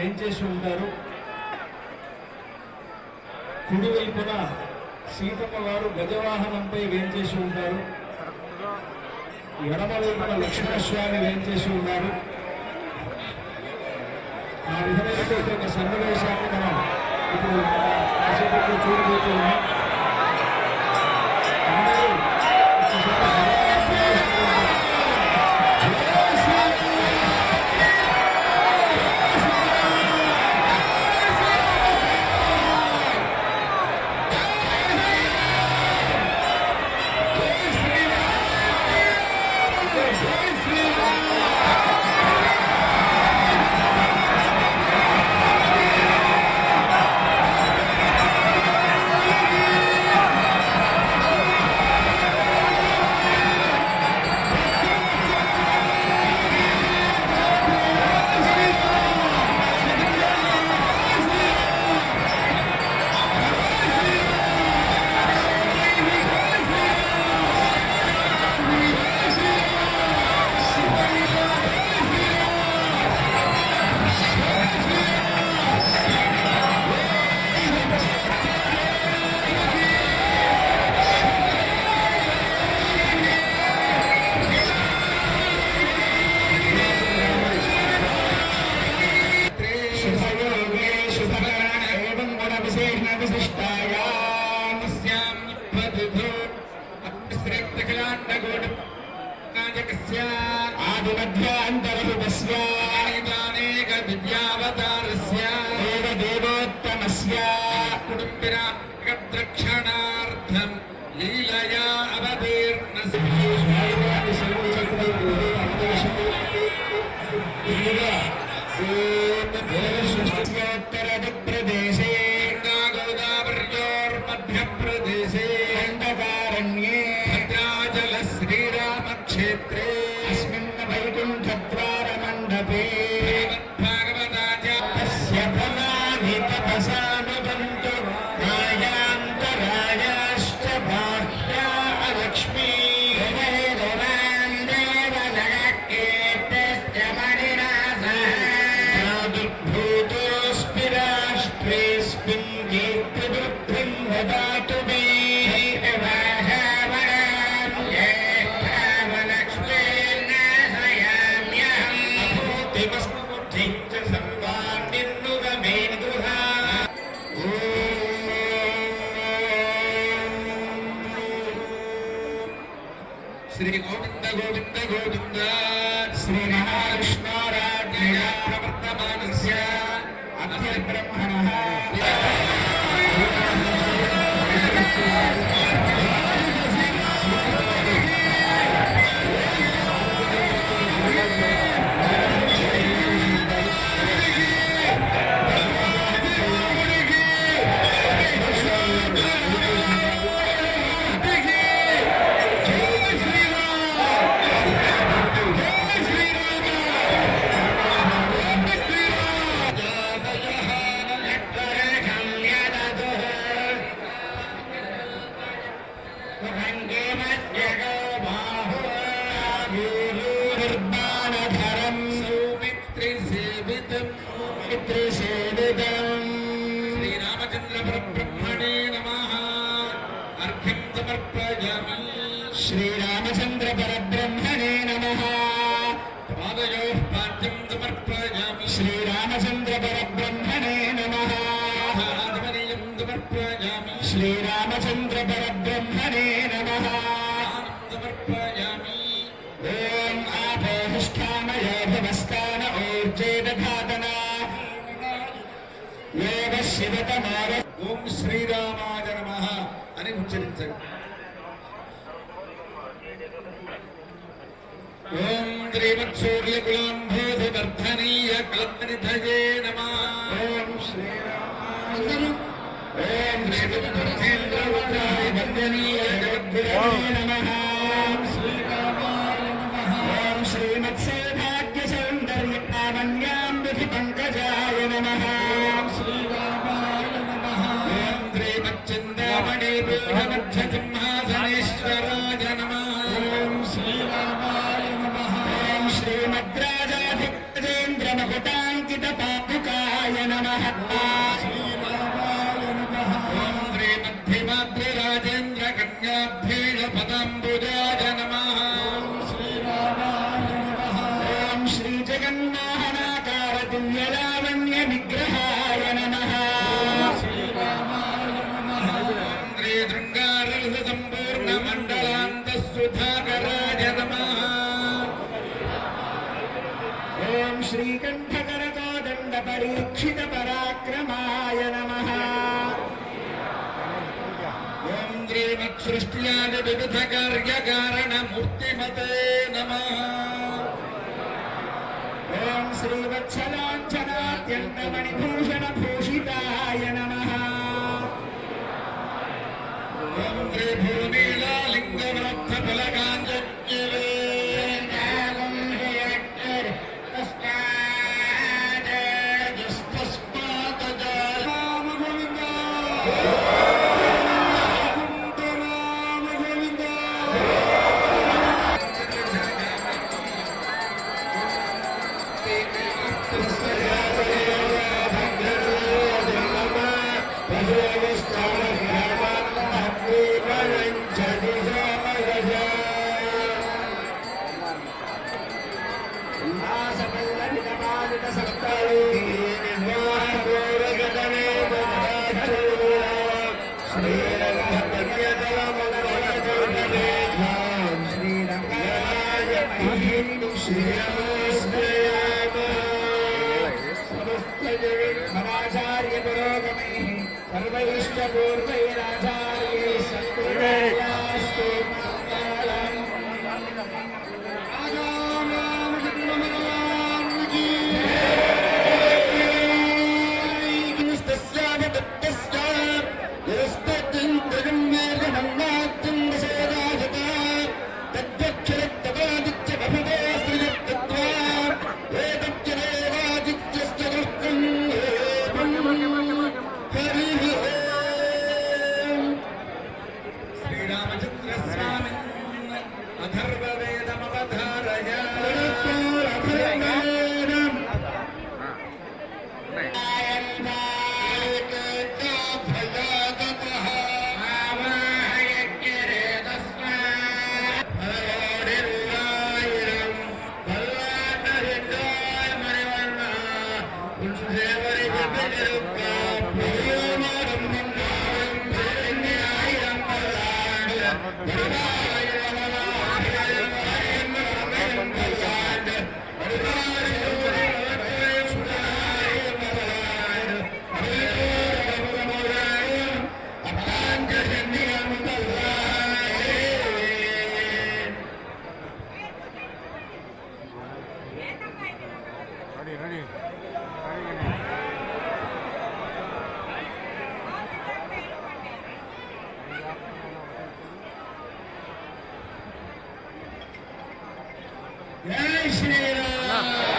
పెంచేసి ఉంటారు? కుడివైపున సీతమ్మ వారు గజవాహనంపై వేంచేసి ఉంటారు? ఎడమవైపున లక్ష్మణస్వామి వేంచేసి ఉన్నారు ఆ విధమైనటువంటి ఒక సన్నివేశాన్ని మనం ఇప్పుడు చూడబోతున్నాం. श्रीरामचन्द्रपरब्रह्मणे नमः अर्घ्यं समर्पयामि श्रीरामचन्द्रपरब्रह्मणे नमः శివత నార ఓం శ్రీరామాయ నమ అని ఉచ్చరించండి ఓం శ్రీమత్సూర్య కులాంభూధ వర్ధనీయ క్లబ్ధనిధయే నమ ఓం శ్రీరామాయ ఓం శ్రీమద్భూతేంద్ర వందాయ వందనీయ నమ జగన్నాథనాకార విగ్రహాయ నమ. శ్రీ శృంగారరస సంపూర్ణ మండలాంత సుధాకరాయ నమః. ఓం శ్రీకంఠకరకోదండ పరీక్షిత పరాక్రమాయ నమః. ఓం వివిధ కార్యకారణ మూర్తిమతే ఓం శ్రీవత్సలాంఛనాత్యంతమణిభూషణ భూషితాయ నమః ఓం సమస్తాచార్య పురోగమే సర్వైష్ట పూర్వైరాచార్యే సత్కృతయాస్తు രാമചന്ദ്രസ്വാമി അഥർവവേദ しねえな